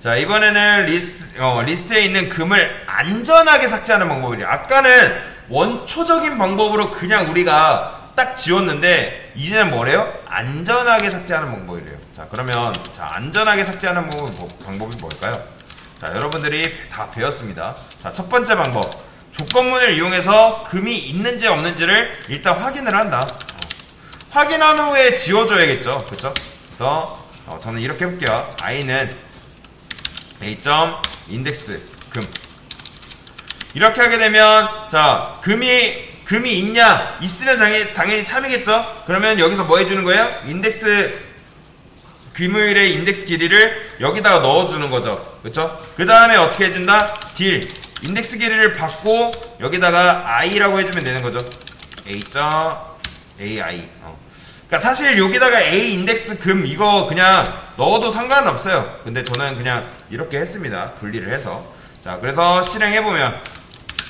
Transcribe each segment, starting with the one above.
자 이번에는 리스트 어, 리스트에 있는 금을 안전하게 삭제하는 방법이에요. 아까는 원초적인 방법으로 그냥 우리가 딱 지웠는데 이제는 뭐래요? 안전하게 삭제하는 방법이래요. 자 그러면 자 안전하게 삭제하는 방법이 뭘까요? 자 여러분들이 다 배웠습니다. 자 첫 번째 방법 조건문을 이용해서 금이 있는지 없는지를 일단 확인을 한다. 어. 확인한 후에 지워줘야겠죠, 그렇죠? 그래서 어, 저는 이렇게 해볼게요. i는 a 점 인덱스 금 이렇게 하게 되면 자 금이 금이 있냐 있으면 당연히, 당연히 참이겠죠. 그러면 여기서 뭐 해주는 거예요? 인덱스 금요일의 인덱스 길이를 여기다가 넣어주는 거죠. 그렇죠? 그 다음에 어떻게 해준다? 딜 인덱스 길이를 받고 여기다가 i라고 해주면 되는 거죠. a 점 ai. 어. 그러니까 사실 여기다가 a 인덱스 금 이거 그냥 넣어도 상관은 없어요. 근데 저는 그냥 이렇게 했습니다. 분리를 해서. 자, 그래서 실행해 보면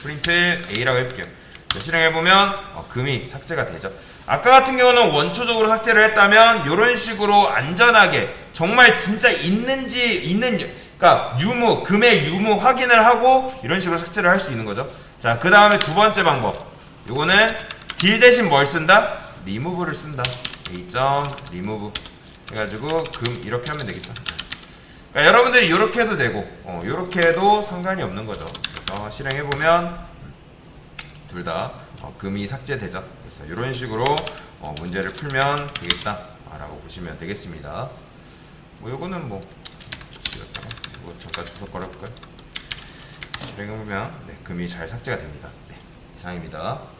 프린트 a라고 해볼게요. 자, 실행해 보면 어, 금이 삭제가 되죠. 아까 같은 경우는 원초적으로 삭제를 했다면 이런 식으로 안전하게 정말 진짜 있는지 있는 그러니까 유무 금의 유무 확인을 하고 이런 식으로 삭제를 할 수 있는 거죠. 자, 그 다음에 두 번째 방법. 요거는 딜 대신 뭘 쓴다? 리무브를 쓴다. a 점 리무브 해가지고 금 이렇게 하면 되겠죠. 그러니까 여러분들이 이렇게 해도 되고 어, 이렇게 해도 상관이 없는 거죠. 그래서 실행해 보면 둘다 어, 금이 삭제되죠. 그래서 이런 식으로 어, 문제를 풀면 되겠다라고 보시면 되겠습니다. 뭐 요거는 뭐 이거 잠깐 주석 걸어볼까요? 실행해 보면 네, 금이 잘 삭제가 됩니다. 네, 이상입니다.